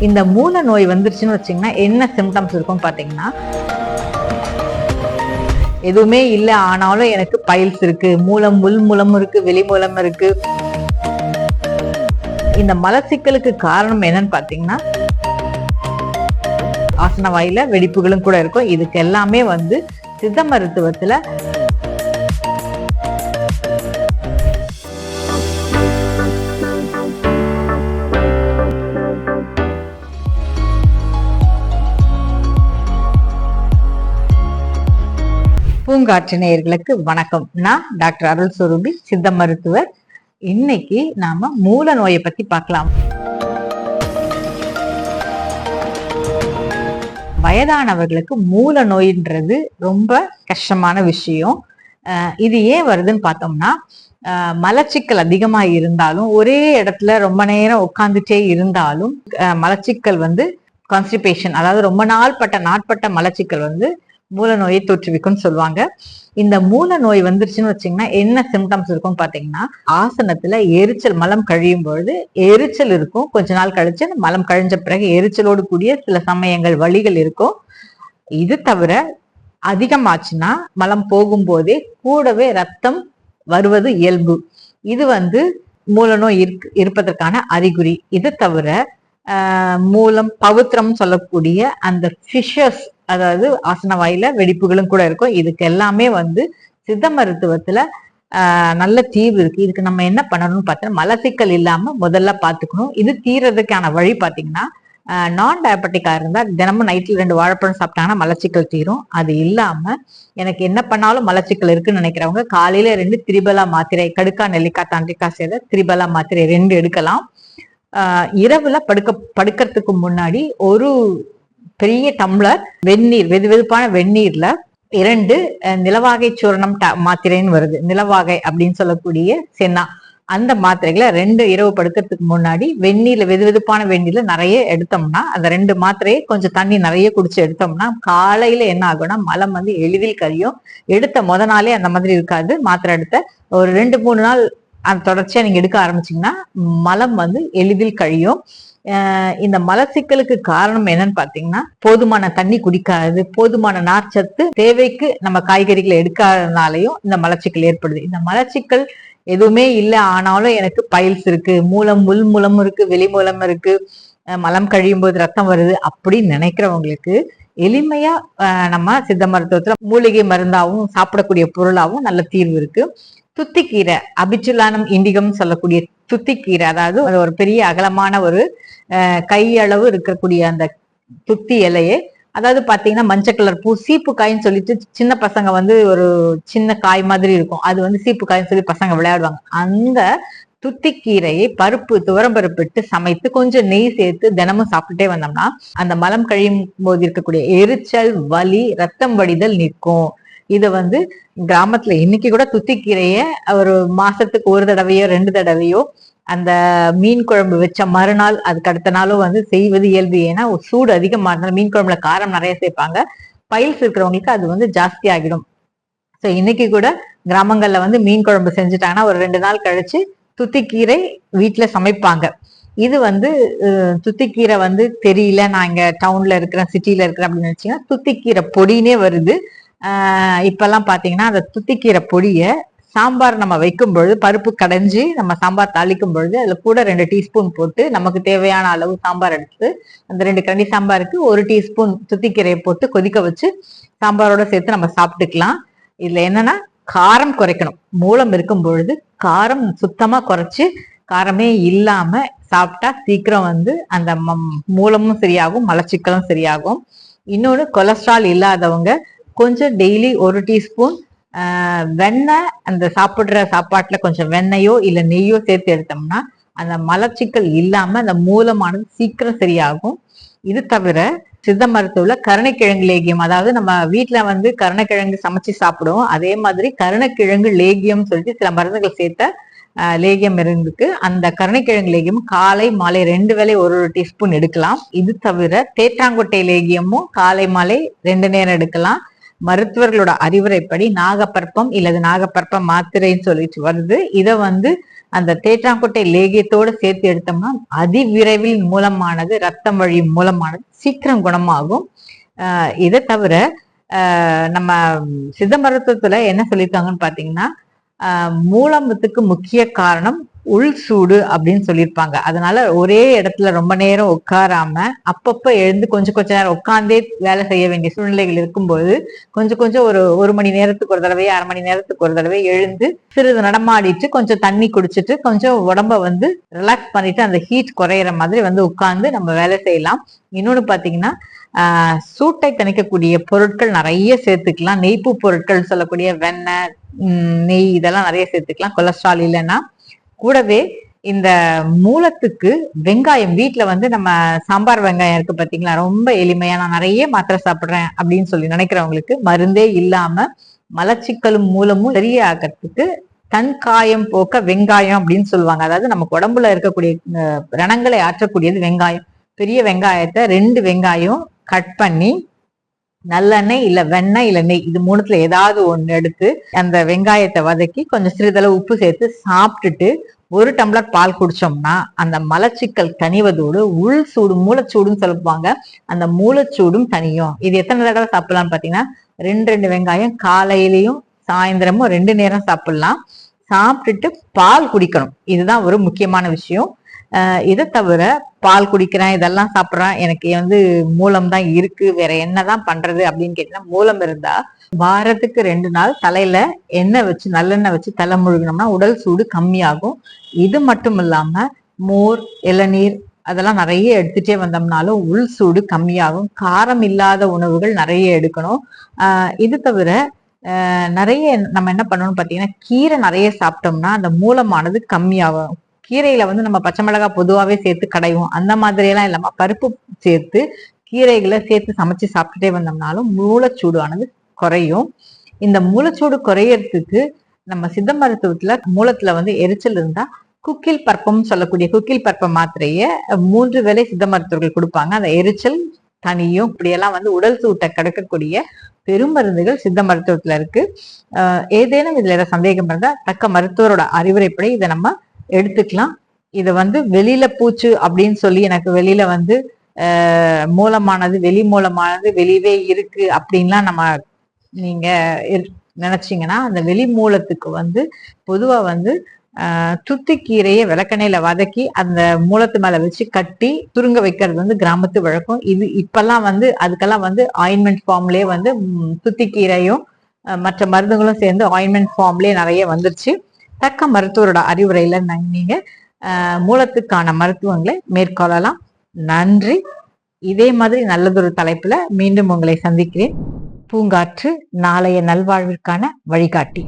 இந்த மூல நோய் வந்துருச்சுன்னு வச்சீங்கன்னா என்ன சிம்டம்ஸ் இருக்கும் பாத்தீங்கன்னா எதுவுமே இல்லை ஆனாலும் எனக்கு பைல்ஸ் இருக்கு மூலம் உள் மூலம் இருக்கு வெளி மூலம் இருக்கு. இந்த மலச்சிக்கலுக்கு காரணம் என்னன்னு பாத்தீங்கன்னா ஆசன வாயில வெடிப்புகளும் கூட இருக்கும். இதுக்கு எல்லாமே வந்து சித்த மருத்துவத்துல பூங்காற்று நேயர்களுக்கு வணக்கம். நான் டாக்டர் அருள் சுரூபி சித்த மருத்துவர். இன்னைக்கு நாம மூல நோயை பத்தி பார்க்கலாம். வயதானவர்களுக்கு மூல நோயின்றது ரொம்ப கஷ்டமான விஷயம். இது ஏன் வருதுன்னு பார்த்தோம்னா மலச்சிக்கல் அதிகமா இருந்தாலும் ஒரே இடத்துல ரொம்ப நேரம் உட்காந்துட்டே இருந்தாலும் மலச்சிக்கல் வந்து கான்ஸ்டிபேஷன் அதாவது ரொம்ப நாள் பட்ட நாட்பட்ட மலச்சிக்கல் வந்து மூல நோயை தோற்றுவிக்கும்னு சொல்லுவாங்க. இந்த மூல நோய் வந்துருச்சுன்னு வச்சீங்கன்னா என்ன சிம்டம்ஸ் இருக்கும் பாத்தீங்கன்னா ஆசனத்துல எரிச்சல் மலம் கழியும் பொழுது எரிச்சல் இருக்கும். கொஞ்ச நாள் கழிச்சு மலம் கழிஞ்ச பிறகு எரிச்சலோடு கூடிய சில சமயங்கள் வழிகள் இருக்கும். இது தவிர அதிகமாச்சுன்னா மலம் போகும்போதே கூடவே ரத்தம் வருவது இயல்பு. இது வந்து மூல நோய் இருக்- இருப்பதற்கான அறிகுறி. இது தவிர மூலம் பவித்திரம் சொல்லக்கூடிய அந்த ஃபிஷஸ் அதாவது ஆசன வாயில வெடிப்புகளும் கூட இருக்கும். இதுக்கு எல்லாமே வந்து சித்த மருத்துவத்துல நல்ல தீர்வு இருக்கு. இதுக்கு நம்ம என்ன பண்ணணும்னு பார்த்தா மலச்சிக்கல் இல்லாம முதல்ல பாத்துக்கணும் இது தீர்றதுக்கான வழி பாத்தீங்கன்னா நான் டயபெட்டிக்கா இருந்தா தினமும் நைட்ல ரெண்டு வாழைப்பழம் சாப்பிட்டாங்கன்னா மலச்சிக்கல் தீரும். அது இல்லாம எனக்கு என்ன பண்ணாலும் மலச்சிக்கல் இருக்குன்னு நினைக்கிறவங்க காலையில ரெண்டு திரிபலா மாத்திரை கடுக்கா நெல்லிக்காய் தண்டிக்கா சேர்ந்த திரிபலா மாத்திரை ரெண்டு எடுக்கலாம். ஆஹ் இரவுல படுக்க படுக்கிறதுக்கு முன்னாடி ஒரு பெரிய டம்ளர் வெந்நீர் வெது வெதுப்பான வெந்நீர்ல இரண்டு நிலவாகை சூரணம் ட- மாத்திரைன்னு வருது. நிலவாகை அப்படின்னு சொல்லக்கூடிய சென்னா. அந்த மாத்திரைகளை ரெண்டு இரவு படுக்கிறதுக்கு முன்னாடி வெந்நீர்ல வெது வெதுப்பான வெந்நீர்ல நிறைய எடுத்தோம்னா அந்த ரெண்டு மாத்திரையை கொஞ்சம் தண்ணி நிறைய குடிச்சு எடுத்தோம்னா காலையில என்ன ஆகும்னா மலம் வந்து எளிதில் கரியும். எடுத்த முத நாளே அந்த மாதிரி இருக்காது. மாத்திரை எடுத்த ஒரு ரெண்டு மூணு நாள் அந்த தொடர்ச்சியா நீங்க எடுக்க ஆரம்பிச்சீங்கன்னா மலம் வந்து எளிதில் கழியும். இந்த மலச்சிக்கலுக்கு காரணம் என்னன்னு பாத்தீங்கன்னா போதுமான தண்ணி குடிக்காது போதுமான நார்ச்சத்து தேவைக்கு நம்ம காய்கறிகளை எடுக்காதனாலையும் இந்த மலச்சிக்கல் ஏற்படுது. இந்த மலச்சிக்கல் எதுவுமே இல்லை ஆனாலும் எனக்கு பைல்ஸ் இருக்கு மூலம் உள் மூலம் இருக்கு வெளி மூலம் இருக்கு மலம் கழியும் போது ரத்தம் வருது அப்படின்னு நினைக்கிறவங்களுக்கு எளிமையா நம்ம சித்த மருத்துவத்துல மூலிகை மருந்தாவும் சாப்பிடக்கூடிய பொருளாவும் நல்ல தீர்வு இருக்கு. துத்திக்கீரை அபிச்சுலானம் இண்டிகம் சொல்லக்கூடிய துத்திக்கீரை அதாவது அது ஒரு பெரிய அகலமான ஒரு கையளவு இருக்கக்கூடிய அந்த துத்தி இலையே அதாவது பாத்தீங்கன்னா மஞ்சள் கலர் பூ சீப்பு காயின்னு சொல்லிட்டு சின்ன பசங்க வந்து ஒரு சின்ன காய் மாதிரி இருக்கும். அது வந்து சீப்பு காயின்னு சொல்லி பசங்க விளையாடுவாங்க. அந்த துத்திக்கீரையை பருப்பு துவரம்பருப்பிட்டு சமைத்து கொஞ்சம் நெய் சேர்த்து தினமும் சாப்பிட்டுட்டே வந்தோம்னா அந்த மலம் கழியும் போது இருக்கக்கூடிய எரிச்சல் வலி ரத்தம் வடிதல் நிற்கும். இதை வந்து கிராமத்துல இன்னைக்கு கூட துத்திக்கீரைய ஒரு மாசத்துக்கு ஒரு தடவையோ ரெண்டு தடவையோ அந்த மீன் குழம்பு வச்ச மறுநாள் அதுக்கு அடுத்த நாளும் வந்து செய்வது இயல்பு. ஏன்னா ஒரு சூடு அதிகமா இருந்தாலும் மீன் குழம்புல காரம் நிறைய சேர்ப்பாங்க. பயில்ஸ் இருக்கிறவங்களுக்கு அது வந்து ஜாஸ்தி ஆகிடும். ஸோ இன்னைக்கு கூட கிராமங்கள்ல வந்து மீன் குழம்பு செஞ்சுட்டாங்கன்னா ஒரு ரெண்டு நாள் கழிச்சு துத்திக்கீரை வீட்டுல சமைப்பாங்க. இது வந்து துத்திக்கீரை வந்து தெரியல நான் இங்க டவுன்ல இருக்கிறேன் சிட்டில இருக்கிறேன் அப்படின்னு நினைச்சீங்கன்னா துத்திக்கீரை பொடினே வருது. இப்பெல்லாம் பார்த்தீங்கன்னா அந்த துத்திக்கீரை பொடியை சாம்பார் நம்ம வைக்கும் பொழுது பருப்பு கடைஞ்சி நம்ம சாம்பார் தாளிக்கும் பொழுது அதில் கூட ரெண்டு டீஸ்பூன் போட்டு நமக்கு தேவையான அளவு சாம்பார் எடுத்து அந்த ரெண்டு கரண்டி சாம்பாருக்கு ஒரு டீஸ்பூன் துத்திக்கீரையை போட்டு கொதிக்க வச்சு சாம்பாரோட சேர்த்து நம்ம சாப்பிட்டுக்கலாம். இதில் என்னன்னா காரம் குறைக்கணும். மூலம் இருக்கும் பொழுது காரம் சுத்தமாக குறைச்சி காரமே இல்லாமல் சாப்பிட்டா சீக்கிரம் வந்து அந்த மூலமும் சரியாகும் மலச்சிக்கலும் சரியாகும். இன்னொன்று கொலஸ்ட்ரால் இல்லாதவங்க கொஞ்சம் டெய்லி ஒரு டீஸ்பூன் வெண்ணெய் அந்த சாப்பிட்ற சாப்பாட்டில் கொஞ்சம் வெண்ணெயோ இல்லை நெய்யோ சேர்த்து எடுத்தோம்னா அந்த மலச்சிக்கல் இல்லாமல் அந்த மூலமானது சீக்கிரம் சரியாகும். இது தவிர சித்த மருத்துவில் கருணைக்கிழங்கு லேகியம் அதாவது நம்ம வீட்டில் வந்து கருணைக்கிழங்கு சமைச்சு சாப்பிடுவோம். அதே மாதிரி கருணைக்கிழங்கு லேகியம் சொல்லிட்டு சில மருந்துகள் சேர்த்த லேகியம் இருந்துக்கு அந்த கருணைக்கிழங்கு லேகியம் காலை மாலை ரெண்டு வேளை ஒரு ஒரு டீஸ்பூன் எடுக்கலாம். இது தவிர தேற்றாங்கொட்டை லேகியமும் காலை மாலை ரெண்டு நேரம் எடுக்கலாம். மருத்துவர்களோட அறிவுரைப்படி நாகப்பற்பம் இல்லது நாகப்பற்பம் மாத்திரைன்னு சொல்லிட்டு வருது. இதை வந்து அந்த தேற்றாங்கொட்டை லேகியத்தோடு சேர்த்து எடுத்தோம்னா அதிவிரைவில் மூலமானது ரத்தம் வழி மூலமானது சீக்கிரம் குணமாகும். இதை தவிர நம்ம சித்த மருத்துவத்துல என்ன சொல்லியிருக்காங்கன்னு பாத்தீங்கன்னா மூலமத்துக்கு முக்கிய காரணம் உள் சூடு அப்படின்னு சொல்லியிருப்பாங்க. அதனால ஒரே இடத்துல ரொம்ப நேரம் உட்காராம அப்பப்ப எழுந்து கொஞ்சம் கொஞ்ச நேரம் உட்காந்தே வேலை செய்ய வேண்டிய சூழ்நிலைகள் இருக்கும்போது கொஞ்சம் கொஞ்சம் ஒரு ஒரு மணி நேரத்துக்கு ஒரு தடவை அரை மணி நேரத்துக்கு ஒரு தடவை எழுந்து சிறிது நடமாடிட்டு கொஞ்சம் தண்ணி குடிச்சிட்டு கொஞ்சம் உடம்ப வந்து ரிலாக்ஸ் பண்ணிட்டு அந்த ஹீட் குறையிற மாதிரி வந்து உட்கார்ந்து நம்ம வேலை செய்யலாம். இன்னொன்னு பாத்தீங்கன்னா சூட்டை தணிக்கக்கூடிய பொருட்கள் நிறைய சேர்த்துக்கலாம். நெய்ப்பு பொருட்கள் சொல்லக்கூடிய வெண்ணெய் நெய் இதெல்லாம் நிறைய சேர்த்துக்கலாம். கொலஸ்ட்ரால் இல்லைன்னா கூடவே இந்த மூலத்துக்கு வெங்காயம் வீட்டுல வந்து நம்ம சாம்பார் வெங்காயம் இருக்கு பாத்தீங்களா? ரொம்ப எளிமையா நான் நிறைய மாத்திரை சாப்பிடுறேன் அப்படின்னு சொல்லி நினைக்கிறவங்களுக்கு மருந்தே இல்லாம மலச்சிக்கலும் மூலமும் சரியாகிறதுக்கு தன் காயம் போக்க வெங்காயம் அப்படின்னு சொல்லுவாங்க. அதாவது நமக்கு உடம்புல இருக்கக்கூடிய ரணங்களை ஆற்றக்கூடியது வெங்காயம். பெரிய வெங்காயத்தை ரெண்டு வெங்காயம் கட் பண்ணி நல்லெண்ணெய் இல்ல வெண்ணெய் இல்ல நெய். இது மூணுத்துல ஏதாவது ஒண்ணு எடுத்து அந்த வெங்காயத்தை வதக்கி கொஞ்சம் சிறிதளவு உப்பு சேர்த்து சாப்பிட்டுட்டு ஒரு டம்ளர் பால் குடிச்சோம்னா அந்த மலச்சிக்கல் தனிவதோடு உள் சூடு மூலச்சூடுன்னு சொல்லுவாங்க. அந்த மூலச்சூடும் தனியும் இது எத்தனை தடவை சாப்பிடலாம்னு பாத்தீங்கன்னா ரெண்டு ரெண்டு வெங்காயம் காலையிலயும் சாயந்தரமும் ரெண்டு நேரம் சாப்பிடலாம். சாப்பிட்டுட்டு பால் குடிக்கணும். இதுதான் ஒரு முக்கியமான விஷயம். இதை தவிர பால் குடிக்கிறேன் இதெல்லாம் சாப்பிட்றேன். எனக்கு வந்து மூலம் தான் இருக்கு. வேற என்னதான் பண்றது அப்படின்னு கேட்டீங்கன்னா மூலம் இருந்தா வாரத்துக்கு ரெண்டு நாள் தலையில எண்ணெய் வச்சு நல்லெண்ணெய் வச்சு தலை முழுகினோம்னா உடல் சூடு கம்மியாகும். இது மட்டும் இல்லாம மோர் இளநீர் அதெல்லாம் நிறைய எடுத்துட்டே வந்தோம்னாலும் உள் சூடு கம்மியாகும். காரம் இல்லாத உணவுகள் நிறைய எடுக்கணும். இது தவிர நிறைய நம்ம என்ன பண்ணணும்னு பார்த்தீங்கன்னா கீரை நிறைய சாப்பிட்டோம்னா அந்த மூலமானது கம்மியாகும். கீரையில வந்து நம்ம பச்சை மிளகாய் பொதுவாகவே சேர்த்து கடைவோம். அந்த மாதிரி எல்லாம் இல்லாம பருப்பு சேர்த்து கீரைகளை சேர்த்து சமைச்சு சாப்பிட்டுட்டே வந்தோம்னாலும் மூலச்சூடானது குறையும். இந்த மூலச்சூடு குறையறதுக்கு நம்ம சித்த மருத்துவத்துல மூலத்துல வந்து எரிச்சல் இருந்தா குக்கில் பற்பம் சொல்லக்கூடிய குக்கில் பற்ப மாத்திரைய மூன்று வேளை சித்த மருத்துவர்கள் கொடுப்பாங்க. அந்த எரிச்சல் தனியும் இப்படியெல்லாம் வந்து உடல் சூட்டை கடக்கக்கூடிய பெருமருந்துகள் சித்த மருத்துவத்துல இருக்கு. ஏதேனும் இதுல ஏதாவது சந்தேகம் இருந்தா தக்க மருத்துவரோட அறிவுரைப்படி இதை நம்ம எடுத்துக்கலாம். இதை வந்து வெளியில பூச்சு அப்படின்னு சொல்லி எனக்கு வெளியில வந்து மூலமானது வெளி மூலமானது வெளியவே இருக்கு அப்படின்லாம் நம்ம நீங்க இரு- அந்த வெளி மூலத்துக்கு வந்து பொதுவா வந்து துத்திக்கீரையை விளக்கணையில வதக்கி அந்த மூலத்து மேல வச்சு கட்டி சுருங்க வைக்கிறது வந்து கிராமத்து வழக்கம். இது இப்பெல்லாம் வந்து அதுக்கெல்லாம் வந்து ஆயின்மெண்ட் ஃபார்ம்லயே வந்து துத்திக்கீரையும் மற்ற மருந்துகளும் சேர்ந்து ஆயின்மெண்ட் ஃபார்ம்லயே நிறைய வந்துருச்சு. தக்க மருத்துவரோட அறிவுரையில நீங்க மூலத்துக்கான மருத்துவங்களை மேற்கொள்ளலாம். நன்றி. இதே மாதிரி நல்லதொரு தலைப்புல மீண்டும் உங்களை சந்திக்கிறேன். பூங்காற்று நாளைய நல்வாழ்விற்கான வழிகாட்டி.